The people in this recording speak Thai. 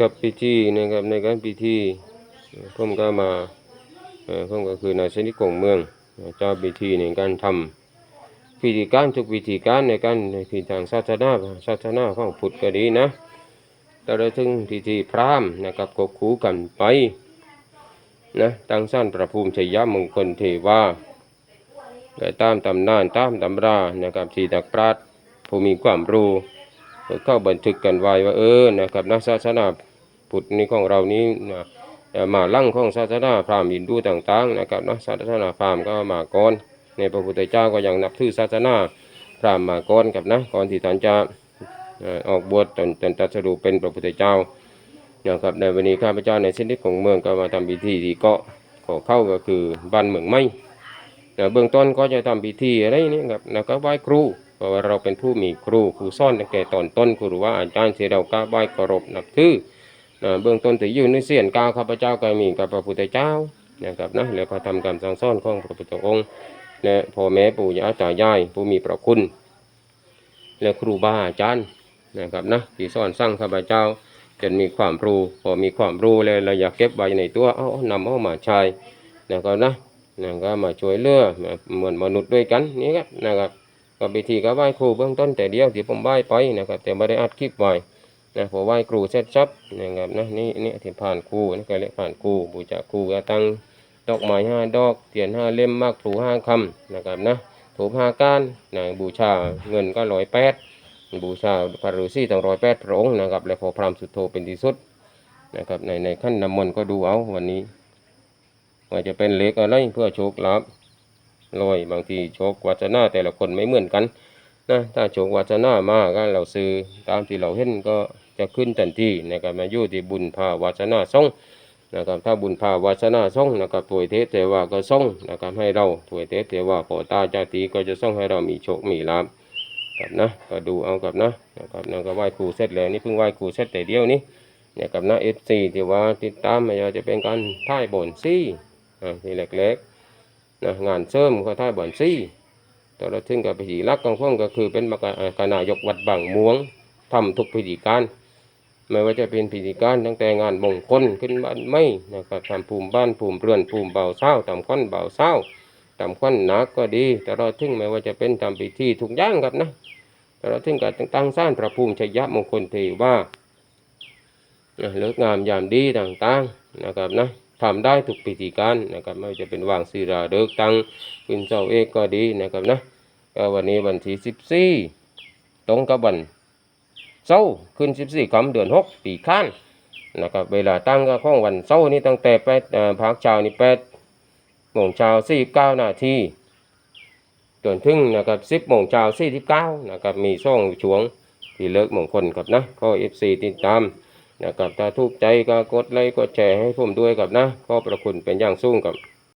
กับพิธีนะครับในการพิธีผมก็มาเอ่อมก็คือนายชนิดกงเมืองเจ้าพิธีในการทำพิธีการทุกพิธีการในการในพิธีทางศาสนาศาสนาของพุทธก็ดีนะแต่ละถึงพิธีพราหมณ์นะครับก็คู่กันไปนะตั้งสั้นประภูมิชัยยมงคลเทวาและตามตำนานตามตำรานะครับที่นักปราชญ์ผู้มีความรู้เข้าบันทึกกันไว้ว่าเออนะครับนะศาสนา พุทธนี้ของเรานี้นะมาลั่งของศาสนาพราหมณ์ฮินดูต่างๆนะครับนะศาสนาพราหมณ์ก็มาก่อนในพระพุทธเจ้าก็ยังนับถือศาสนาพราหมณ์มาก่อนกับนะก่อนที่ท่านจะออกบวชจนจนตรัสรู้เป็นพระพุทธเจ้านะครับในวันนี้ข้าพเจ้าในชนิดของเมืองก็มาทำพิธีที่เกาะขอเข้าก็คือบ้านเมืองไม้เบื้องต้นก็จะทำพิธีอะไรนี่ครับแล้วก็ไหว้ครูเพราะว่าเราเป็นผู้มีครูครูซ่อนตั้งแต่ตอนต้นครูหรือว่าอาจารย์ที่เรากราบไหว้เคารพนับถือ เบื้องต้นที่อยู่ในเสียนกาวข้าพเจ้าก็มีกับพระพุทธเจ้านะครับนะและพระธรรมคำสั่งสอนของพระพุทธองค์และพ่อแม่ปู่ย่าตายาย ผู้มีพระคุณ และครูบาอาจารย์นะครับนะที่สอนสั่งข้าพเจ้าจนมีความรู้พอมีความรู้แล้วเราอยากเก็บไว้ในตัวเอานำเอามาใช้นะครับนะนะก็มาช่วยเหลือเหมือนมนุษย์ด้วยกันนี่ครับนะครับก็พิธีก็ไหว้ครูเบื้องต้นแต่เดียวที่ผมไหว้ไปนะครับแต่ไม่ได้อัดคลิปไว้ นะพอไหว้ครูเสร็จชับนะครับนะนี่นี่ที่ผ่านครูนี่ก็เรียกผ่านครูบูชาครูก็ตั้งดอกไม้ห้าดอกเทียนห้าเล่มมากครูห้าคำนะครับนะถูห้าก้านนะบูชาเงินก็ร้อยแปดบูชาพระฤาษีตั้งร้อยแปดพระองค์นะครับและพอพรามสุดโทเป็นที่สุดนะครับในในขั้นนำมนต์ก็ดูเอาวันนี้ว่าจะเป็นเล็กอะไรเพื่อโชคลาภลอยบางทีโชควัฒนาแต่ละคนไม่เหมือนกัน นะถ้าโชควัฒนามาก็เราซื้อตามที่เราเห็นก็จะขึ้นทันทีนะครับมาอยู่ที่บุญภาวัฒนาส่งนะครับถ้าบุญภาวัฒนาส่งนะครับถวยเทเทวาก็ส่งนะครับให้เราถวยเทเทวาโปตาจาตีก็จะส่งให้เรามีโชคมีลาภครับนะก็ดูเอากับนะนะครับนั่นก็ไหว้ครูเสร็จแล้วนี่เพิ่งไหว้ครูเสร็จแต่เดียวนี้เนี่ยกับนะเอฟซีที่ว่าติดตามมาจะเป็นการท่ายบ่นซี่อ่าที่เล็กๆนะงานเสริมก็ท่ายบ่นซี่ แต่เราถึงกับพิธีรักของพวกก็คือเป็นมากาเอ่อกนายกวัดบางม่วงทำทุกพิธีการ ไม่ว่าจะเป็นพิธีการตั้งแต่งานมงคลขึ้นบ้านไม่นะครับทำภูมิบ้านภูมิเรือนภูมิเบาเศร้าทำควันเบาเศร้าทำควันหนักก็ดีแต่เราถึงไม่ว่าจะเป็นทำพิธีทุกอย่างครับนะแต่เราถึงกับตั้งสร้างพระภูมิชัยยะมงคลเทว่าเลิกงามยามดีต่างๆนะครับนะ ทำได้ทุกพิธีการนะครับไม่ว่าจะเป็นวางศิลาเดิกตังขึ้นเจ้าเอกก็ดีนะครับนะวันนี้วันที่สิบสี่ตรงกับวันเสาร์ขึ้นสิบสี่คำเดือนหกปีข้านนะครับเวลาตั้งก็ของวันเสาร์นี้ตั้งแต่แปดเอ่อภาคเช้านี่แปดโมงเช้าสี่เก้านาทีจนถึงนะครับสิบโมงเช้าสี่สิบเก้านะครับมีช่องช่วงที่เลิกมงคลครับนะข้อเอฟซีติดตาม นะครับถ้าถูกใจก็กดไลค์กดแชร์ให้ผมด้วยครับนะขอบพระคุณเป็นอย่างสูงครับ